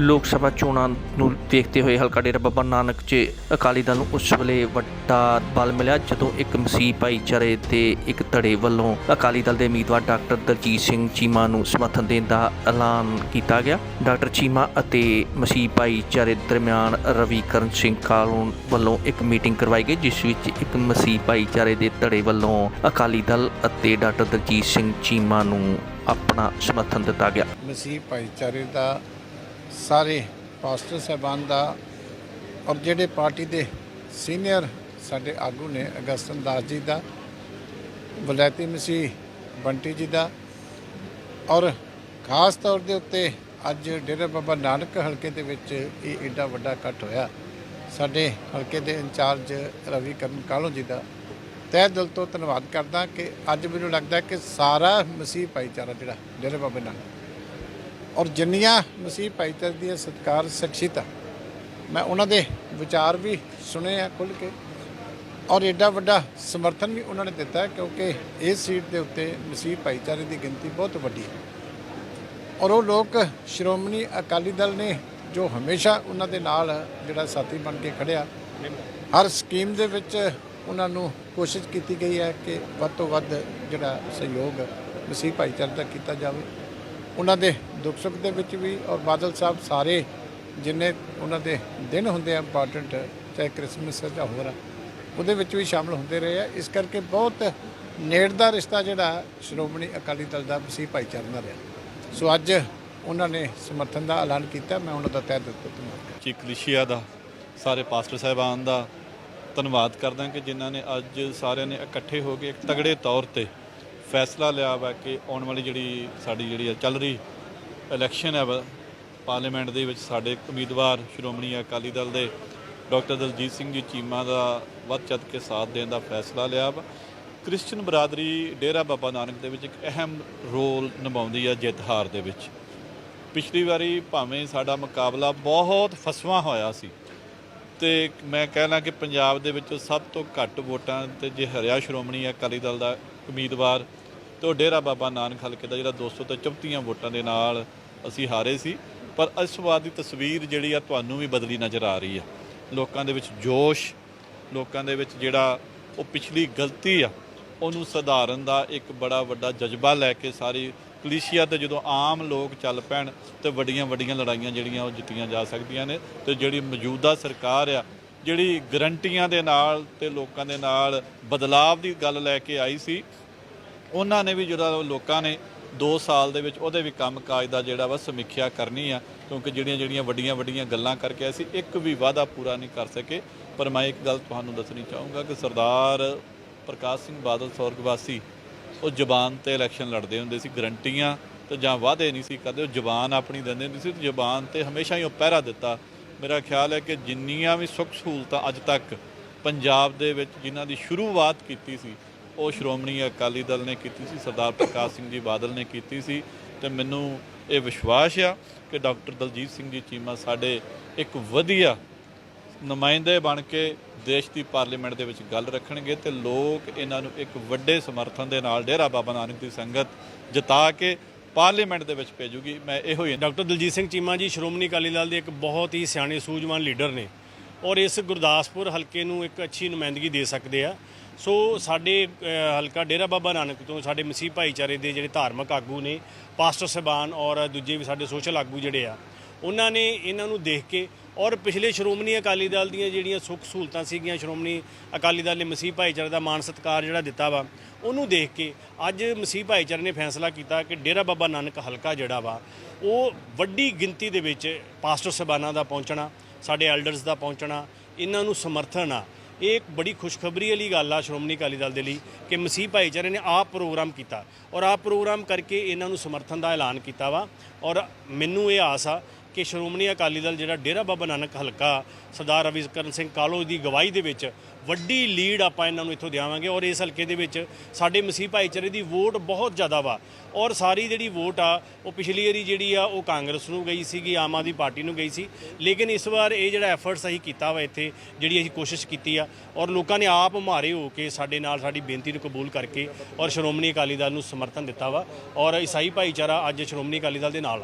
ਲੋਕ ਸਭਾ ਚੋਣਾਂ ਨੂੰ ਦੇਖਦੇ ਹੋਏ ਹਲਕਾ ਡੇਰਾ ਬਾਬਾ ਨਾਨਕ 'ਚ ਅਕਾਲੀ ਦਲ ਨੂੰ ਉਸ ਵੇਲੇ ਵੱਡਾ ਬਲ ਮਿਲਿਆ, ਜਦੋਂ ਇੱਕ ਮਸੀਹ ਭਾਈਚਾਰੇ ਤੇ ਇੱਕ ਧੜੇ ਵੱਲੋਂ ਅਕਾਲੀ ਦਲ ਦੇ ਉਮੀਦਵਾਰ ਡਾਕਟਰ ਦਲਜੀਤ ਸਿੰਘ ਚੀਮਾ ਨੂੰ ਸਮਰਥਨ ਦੇਣ ਦਾ ਐਲਾਨ ਕੀਤਾ ਗਿਆ। ਡਾਕਟਰ ਚੀਮਾ ਅਤੇ ਮਸੀਹ ਭਾਈਚਾਰੇ ਦਰਮਿਆਨ ਰਵੀ ਕਰਨ ਸਿੰਘ ਕਾਲੂਨ ਵੱਲੋਂ ਇੱਕ ਮੀਟਿੰਗ ਕਰਵਾਈ ਗਈ, ਜਿਸ ਵਿੱਚ ਇੱਕ ਮਸੀਹ ਭਾਈਚਾਰੇ ਦੇ ਧੜੇ ਵੱਲੋਂ ਅਕਾਲੀ ਦਲ ਅਤੇ ਡਾਕਟਰ ਦਲਜੀਤ ਸਿੰਘ ਚੀਮਾ ਨੂੰ ਆਪਣਾ ਸਮਰਥਨ ਦਿੱਤਾ ਗਿਆ। ਮਸੀਹ ਭਾਈਚਾਰੇ ਦਾ ਸਾਰੇ ਪਾਸਟਰ ਸਾਹਿਬਾਨ ਦਾ ਔਰ ਜਿਹੜੇ ਪਾਰਟੀ ਦੇ ਸੀਨੀਅਰ ਸਾਡੇ ਆਗੂ ਨੇ ਅਗਸਤਨ ਦਾਸ ਜੀ ਦਾ, ਵਲੈਤੀ ਮਸੀਹ ਬੰਟੀ ਜੀ ਦਾ ਔਰ ਖਾਸ ਤੌਰ ਦੇ ਉੱਤੇ ਅੱਜ ਡੇਰਾ ਬਾਬਾ ਨਾਨਕ ਹਲਕੇ ਦੇ ਵਿੱਚ ਇਹ ਏਡਾ ਵੱਡਾ ਇਕੱਠ ਹੋਇਆ। ਸਾਡੇ ਹਲਕੇ ਦੇ ਇੰਚਾਰਜ ਰਵੀ ਕਰਨ ਕਾਲੋ ਜੀ ਦਾ। ਤਹਿ ਦਿਲ ਤੋਂ ਧੰਨਵਾਦ ਕਰਦਾ ਕਿ ਅੱਜ ਮੈਨੂੰ ਲੱਗਦਾ ਕਿ ਸਾਰਾ ਮਸੀਹ ਭਾਈਚਾਰਾ ਜਿਹੜਾ ਡੇਰਾ ਬਾਬਾ ਨਾਨਕ ਔਰ ਜਿੰਨੀਆਂ ਮਸੀਹ ਭਾਈਚਾਰੇ ਦੀਆਂ ਸਤਕਾਰ ਸ਼ਖਸੀਅਤਾਂ ਮੈਂ ਉਹਨਾਂ ਦੇ ਵਿਚਾਰ ਵੀ ਸੁਣੇ ਆ ਖੁੱਲ ਕੇ। ਔਰ ਐਡਾ ਵੱਡਾ ਸਮਰਥਨ ਵੀ ਉਹਨਾਂ ਨੇ ਦਿੱਤਾ ਕਿਉਂਕਿ ਇਸ ਸੀਟ ਦੇ ਉੱਤੇ ਮਸੀਹ ਭਾਈਚਾਰੇ ਦੀ ਗਿਣਤੀ ਬਹੁਤ ਵੱਡੀ ਹੈ। ਔਰ ਉਹ ਲੋਕ ਸ਼੍ਰੋਮਣੀ ਅਕਾਲੀ ਦਲ ਨੇ ਜੋ ਹਮੇਸ਼ਾ ਉਹਨਾਂ ਦੇ ਨਾਲ ਜਿਹੜਾ ਸਾਥੀ ਬਣ ਕੇ ਖੜਿਆ, ਹਰ ਸਕੀਮ ਦੇ ਵਿੱਚ ਉਹਨਾਂ ਨੂੰ ਕੋਸ਼ਿਸ਼ ਕੀਤੀ ਗਈ ਹੈ ਕਿ ਵੱਧ ਤੋਂ ਵੱਧ ਜਿਹੜਾ ਸਹਿਯੋਗ ਮਸੀਹ ਭਾਈਚਾਰੇ ਦਾ ਕੀਤਾ ਜਾਵੇ। ਉਹਨਾਂ ਦੇ ਦੁੱਖ ਸੁੱਖ ਦੇ ਵਿੱਚ ਵੀ ਔਰ ਬਾਦਲ ਸਾਹਿਬ ਸਾਰੇ ਜਿੰਨੇ ਉਹਨਾਂ ਦੇ ਦਿਨ ਹੁੰਦੇ ਆ ਇੰਪੋਰਟੈਂਟ ਚਾਹੇ ਕ੍ਰਿਸਮਸ ਜਾਂ ਹੋਰ ਆ, ਉਹਦੇ ਵਿੱਚ ਵੀ ਸ਼ਾਮਲ ਹੁੰਦੇ ਰਹੇ ਆ। ਇਸ ਕਰਕੇ ਬਹੁਤ ਨੇੜ ਦਾ ਰਿਸ਼ਤਾ ਜਿਹੜਾ ਸ਼੍ਰੋਮਣੀ ਅਕਾਲੀ ਦਲ ਦਾ ਮਸੀਹ ਭਾਈਚਾਰੇ ਨਾਲ ਰਿਹਾ। ਸੋ ਅੱਜ ਉਹਨਾਂ ਨੇ ਸਮਰਥਨ ਦਾ ਐਲਾਨ ਕੀਤਾ, ਮੈਂ ਉਹਨਾਂ ਦਾ ਤਹਿ ਦਿਲ ਤੋਂ ਧੰਨਵਾਦ ਕਰਦਾ ਚੀਫ ਦਾ, ਸਾਰੇ ਪਾਸਟਰ ਸਾਹਿਬਾਨ ਦਾ ਧੰਨਵਾਦ ਕਰਦਾ ਕਿ ਜਿਨ੍ਹਾਂ ਨੇ ਅੱਜ ਸਾਰਿਆਂ ਨੇ ਇਕੱਠੇ ਹੋ ਕੇ ਇੱਕ ਤਗੜੇ ਤੌਰ ਤੇ ਫੈਸਲਾ ਲਿਆ ਵਾ ਕਿ ਆਉਣ ਵਾਲੀ ਜਿਹੜੀ ਸਾਡੀ ਜਿਹੜੀ ਆ ਚੱਲ ਰਹੀ ਇਲੈਕਸ਼ਨ ਹੈ ਵਾ, ਪਾਰਲੀਮੈਂਟ ਦੇ ਵਿੱਚ ਸਾਡੇ ਉਮੀਦਵਾਰ ਸ਼੍ਰੋਮਣੀ ਅਕਾਲੀ ਦਲ ਦੇ ਡਾਕਟਰ ਦਲਜੀਤ ਸਿੰਘ ਜੀ ਚੀਮਾ ਦਾ ਵੱਧ ਚੜ ਕੇ ਸਾਥ ਦੇਣ ਦਾ ਫੈਸਲਾ ਲਿਆ ਵਾ। ਕ੍ਰਿਸਚੀਅਨ ਬਰਾਦਰੀ ਡੇਰਾ ਬਾਬਾ ਨਾਨਕ ਦੇ ਵਿੱਚ ਇੱਕ ਅਹਿਮ ਰੋਲ ਨਿਭਾਉਂਦੀ ਆ ਜਿੱਤ ਹਾਰ ਦੇ ਵਿੱਚ। ਪਿਛਲੀ ਵਾਰੀ ਭਾਵੇਂ ਸਾਡਾ ਮੁਕਾਬਲਾ ਬਹੁਤ ਫਸਵਾ ਹੋਇਆ ਸੀ ਤੇ ਮੈਂ ਕਹਿਣਾ ਕਿ ਪੰਜਾਬ ਦੇ ਵਿੱਚ ਸਭ ਤੋਂ ਘੱਟ ਵੋਟਾਂ ਤੇ ਜੇ ਹਰਿਆ ਸ਼੍ਰੋਮਣੀ ਅਕਾਲੀ ਦਲ ਦਾ ਉਮੀਦਵਾਰ ਤੇ ਉਹ ਡੇਰਾ ਬਾਬਾ ਨਾਨਕ ਹਲਕੇ ਦਾ ਜਿਹੜਾ 200 ਤੇ 34 ਵੋਟਾਂ ਦੇ ਨਾਲ ਅਸੀਂ ਹਾਰੇ ਸੀ, ਪਰ ਇਸ ਵਾਰ ਦੀ ਤਸਵੀਰ ਜਿਹੜੀ ਆ ਤੁਹਾਨੂੰ ਵੀ ਬਦਲੀ ਨਜ਼ਰ ਆ ਰਹੀ ਆ। ਲੋਕਾਂ ਦੇ ਵਿੱਚ ਜੋਸ਼, ਲੋਕਾਂ ਦੇ ਵਿੱਚ ਜਿਹੜਾ ਉਹ ਪਿਛਲੀ ਗਲਤੀ ਆ ਉਹਨੂੰ ਸੁਧਾਰਨ ਦਾ ਇੱਕ ਬੜਾ ਵੱਡਾ ਜਜ਼ਬਾ ਲੈ ਕੇ ਸਾਰੀ ਕਲੀਸ਼ੀਆ ਤੇ ਜਦੋਂ ਆਮ ਲੋਕ ਚੱਲ ਪੈਣ ਤੇ ਵੱਡੀਆਂ ਵੱਡੀਆਂ ਲੜਾਈਆਂ ਜਿਹੜੀਆਂ ਉਹ ਜਿੱਤੀਆਂ ਜਾ ਸਕਦੀਆਂ ਨੇ ਤੇ ਜਿਹੜੀ ਮੌਜੂਦਾ ਸਰਕਾਰ ਆ, ਜਿਹੜੀ ਗਰੰਟੀਆਂ ਦੇ ਨਾਲ ਤੇ ਲੋਕਾਂ ਦੇ ਨਾਲ ਬਦਲਾਵ ਦੀ ਗੱਲ ਲੈ ਕੇ ਆਈ ਸੀ, ਉਹਨਾਂ ਨੇ ਵੀ ਜਿਹੜਾ ਲੋਕਾਂ ਨੇ 2 ਸਾਲ ਦੇ ਵਿੱਚ ਉਹਦੇ ਵੀ ਕੰਮਕਾਜ ਦਾ ਜਿਹੜਾ ਵਾ ਸਮੀਖਿਆ ਕਰਨੀ ਆ, ਕਿਉਂਕਿ ਜਿਹੜੀਆਂ ਜਿਹੜੀਆਂ ਵੱਡੀਆਂ ਵੱਡੀਆਂ ਗੱਲਾਂ ਕਰਕੇ ਅਸੀਂ ਇੱਕ ਵੀ ਵਾਅਦਾ ਪੂਰਾ ਨਹੀਂ ਕਰ ਸਕੇ। ਪਰ ਮੈਂ ਇੱਕ ਗੱਲ ਤੁਹਾਨੂੰ ਦੱਸਣੀ ਚਾਹੂੰਗਾ ਕਿ ਸਰਦਾਰ ਪ੍ਰਕਾਸ਼ ਸਿੰਘ ਬਾਦਲ ਸਵਰਗਵਾਸੀ, ਉਹ ਜ਼ਬਾਨ ਤੇ ਇਲੈਕਸ਼ਨ ਲੜਦੇ ਹੁੰਦੇ ਸੀ, ਗਰੰਟੀਆਂ ਤੇ ਜਾਂ ਵਾਅਦੇ ਨਹੀਂ ਸੀ ਕਰਦੇ, ਉਹ ਜ਼ਬਾਨ ਆਪਣੀ ਦਿੰਦੇ ਹੁੰਦੇ ਸੀ ਤੇ ਜ਼ਬਾਨ ਤੇ ਹਮੇਸ਼ਾ ਹੀ ਉਹ ਪਹਿਰਾ ਦਿੱਤਾ। ਮੇਰਾ ਖਿਆਲ ਹੈ ਕਿ ਜਿੰਨੀਆਂ ਵੀ ਸੁੱਖ ਸਹੂਲਤਾਂ ਅੱਜ ਤੱਕ ਪੰਜਾਬ ਦੇ ਵਿੱਚ ਜਿਨ੍ਹਾਂ ਦੀ ਸ਼ੁਰੂਆਤ ਕੀਤੀ ਸੀ, ਉਹ ਸ਼੍ਰੋਮਣੀ ਅਕਾਲੀ ਦਲ ਨੇ ਕੀਤੀ ਸੀ, ਸਰਦਾਰ ਪ੍ਰਕਾਸ਼ ਸਿੰਘ ਜੀ ਬਾਦਲ ਨੇ ਕੀਤੀ ਸੀ ਤੇ ਮੈਨੂੰ ਇਹ ਵਿਸ਼ਵਾਸ ਆ ਕਿ ਡਾਕਟਰ ਦਲਜੀਤ ਸਿੰਘ ਜੀ ਚੀਮਾ ਸਾਡੇ ਇੱਕ ਵਧੀਆ ਨੁਮਾਇੰਦੇ ਬਣ ਕੇ ਦੇਸ਼ ਦੀ ਪਾਰਲੀਮੈਂਟ ਦੇ ਵਿੱਚ ਗੱਲ ਰੱਖਣਗੇ ਤੇ ਲੋਕ ਇਹਨਾਂ ਨੂੰ ਇੱਕ ਵੱਡੇ ਸਮਰਥਨ ਦੇ ਨਾਲ ਡੇਰਾ ਬਾਬਾ ਨਾਨਕ ਦੀ ਸੰਗਤ ਜਿਤਾ ਕੇ ਪਾਰਲੀਮੈਂਟ ਦੇ ਵਿੱਚ ਭੇਜੂਗੀ। ਮੈਂ ਇਹੋ ਹੀ ਡਾਕਟਰ ਦਲਜੀਤ ਸਿੰਘ ਚੀਮਾ ਜੀ, ਸ਼੍ਰੋਮਣੀ ਅਕਾਲੀ ਦਲ ਦੇ ਇੱਕ ਬਹੁਤ ਹੀ ਸਿਆਣੇ ਸੂਝਵਾਨ ਲੀਡਰ ਨੇ ਔਰ ਇਸ ਗੁਰਦਾਸਪੁਰ ਹਲਕੇ ਨੂੰ ਇੱਕ ਅੱਛੀ ਨੁਮਾਇੰਦਗੀ ਦੇ ਸਕਦੇ ਆ। ਸੋ ਸਾਡੇ ਹਲਕਾ ਡੇਰਾ ਬਾਬਾ ਨਾਨਕ ਤੋਂ ਸਾਡੇ ਮਸੀਹ ਭਾਈਚਾਰੇ ਦੇ ਜਿਹੜੇ ਧਾਰਮਿਕ ਆਗੂ ਨੇ, ਪਾਸਟਰ ਸਾਹਿਬਾਨ ਔਰ ਦੂਜੇ ਵੀ ਸਾਡੇ ਸੋਸ਼ਲ ਆਗੂ ਜਿਹੜੇ ਆ, ਉਹਨਾਂ ਨੇ ਇਹਨਾਂ ਨੂੰ ਦੇਖ ਕੇ ਔਰ ਪਿਛਲੇ ਸ਼੍ਰੋਮਣੀ ਅਕਾਲੀ ਦਲ ਦੀਆਂ ਜਿਹੜੀਆਂ ਸੁੱਖ ਸਹੂਲਤਾਂ ਸੀਗੀਆਂ, ਸ਼੍ਰੋਮਣੀ ਅਕਾਲੀ ਦਲ ਨੇ ਮਸੀਹ ਭਾਈਚਾਰੇ ਦਾ ਮਾਣ ਸਤਿਕਾਰ ਜਿਹੜਾ ਦਿੱਤਾ ਵਾ, ਉਹਨੂੰ ਦੇਖ ਕੇ ਅੱਜ ਮਸੀਹ ਭਾਈਚਾਰੇ ਨੇ ਫੈਸਲਾ ਕੀਤਾ ਕਿ ਡੇਰਾ ਬਾਬਾ ਨਾਨਕ ਹਲਕਾ ਜਿਹੜਾ ਵਾ, ਉਹ ਵੱਡੀ ਗਿਣਤੀ ਦੇ ਵਿੱਚ ਪਾਸਟਰ ਸਾਹਿਬਾਨਾਂ ਦਾ ਪਹੁੰਚਣਾ, ਸਾਡੇ ਐਲਡਰਸ ਦਾ ਪਹੁੰਚਣਾ, ਇਹਨਾਂ ਨੂੰ ਸਮਰਥਨ ਆ। ਇਹ ਇੱਕ ਬੜੀ ਖੁਸ਼ਖਬਰੀ ਵਾਲੀ ਗੱਲ ਆ ਸ਼੍ਰੋਮਣੀ ਅਕਾਲੀ ਦਲ ਦੇ ਲਈ ਕਿ ਮਸੀਹ ਭਾਈਚਾਰੇ ਨੇ ਆਪ ਪ੍ਰੋਗਰਾਮ ਕੀਤਾ ਔਰ ਆਪ ਪ੍ਰੋਗਰਾਮ ਕਰਕੇ ਇਹਨਾਂ ਨੂੰ ਸਮਰਥਨ ਦਾ ਐਲਾਨ ਕੀਤਾ ਵਾ ਔਰ ਮੈਨੂੰ ਇਹ ਆਸ ਆ ਕਿ ਸ਼੍ਰੋਮਣੀ ਅਕਾਲੀ ਦਲ ਜਿਹੜਾ ਡੇਰਾ ਬਾਬਾ ਨਾਨਕ ਹਲਕਾ ਸਰਦਾਰ ਰਵੀਕਰਨ ਸਿੰਘ ਕਾਲੋ ਦੀ ਗਵਾਹੀ ਦੇ ਵਿੱਚ ਵੱਡੀ ਲੀਡ ਆਪਾਂ ਇਹਨਾਂ ਨੂੰ ਇੱਥੋਂ ਦੇਵਾਂਗੇ ਔਰ ਇਸ ਹਲਕੇ ਦੇ ਵਿੱਚ ਸਾਡੇ ਮਸੀਹ ਭਾਈਚਾਰੇ ਦੀ ਵੋਟ ਬਹੁਤ ਜ਼ਿਆਦਾ ਵਾ ਔਰ ਸਾਰੀ ਜਿਹੜੀ ਵੋਟ ਆ, ਉਹ ਪਿਛਲੀ ਵਾਰੀ ਜਿਹੜੀ ਆ, ਉਹ ਕਾਂਗਰਸ ਨੂੰ ਗਈ ਸੀਗੀ, ਆਮ ਆਦਮੀ ਪਾਰਟੀ ਨੂੰ ਗਈ ਸੀ। ਲੇਕਿਨ ਇਸ ਵਾਰ ਇਹ ਜਿਹੜਾ ਐਫਰਟਸ ਅਸੀਂ ਕੀਤਾ ਵਾ ਇੱਥੇ, ਜਿਹੜੀ ਅਸੀਂ ਕੋਸ਼ਿਸ਼ ਕੀਤੀ ਆ, ਔਰ ਲੋਕਾਂ ਨੇ ਆਪ ਮਾਰੇ ਹੋ ਕੇ ਸਾਡੇ ਨਾਲ ਸਾਡੀ ਬੇਨਤੀ ਨੂੰ ਕਬੂਲ ਕਰਕੇ ਔਰ ਸ਼੍ਰੋਮਣੀ ਅਕਾਲੀ ਦਲ ਨੂੰ ਸਮਰਥਨ ਦਿੱਤਾ ਵਾ ਔਰ ਈਸਾਈ ਭਾਈਚਾਰਾ ਅੱਜ ਸ਼੍ਰੋਮਣੀ ਅਕਾਲੀ ਦਲ ਦੇ ਨਾਲ ਆ।